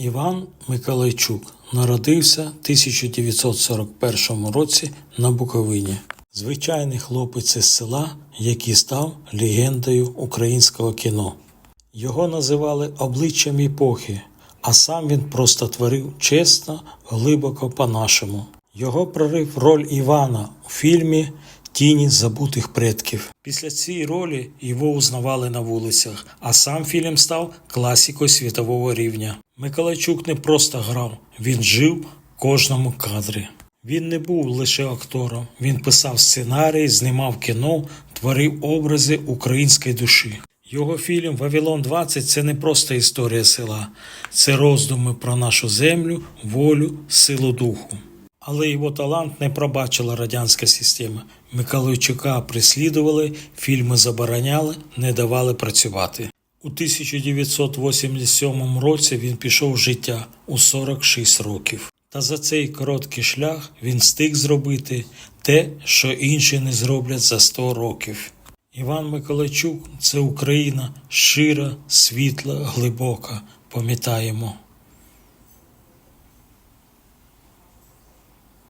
Іван Миколайчук народився в 1941 році на Буковині. Звичайний хлопець із села, який став легендою українського кіно. Його називали обличчям епохи, а сам він просто творив чесно, глибоко по-нашому. Його прорив роль Івана у фільмі Тіні забутих предків. Після цієї ролі його узнавали на вулицях, а сам фільм став класикою світового рівня. Миколайчук не просто грав, він жив в кожному кадрі. Він не був лише актором, він писав сценарії, знімав кіно, творив образи української душі. Його фільм Вавилон 20 це не просто історія села, це роздуми про нашу землю, волю, силу духу. Але його талант не пробачила радянська система. Миколайчука прислідували, фільми забороняли, не давали працювати. У 1987 році він пішов з життя у 46 років. Та за цей короткий шлях він встиг зробити те, що інші не зроблять за 100 років. Іван Миколайчук це Україна щира, світла, глибока. Пам'ятаємо.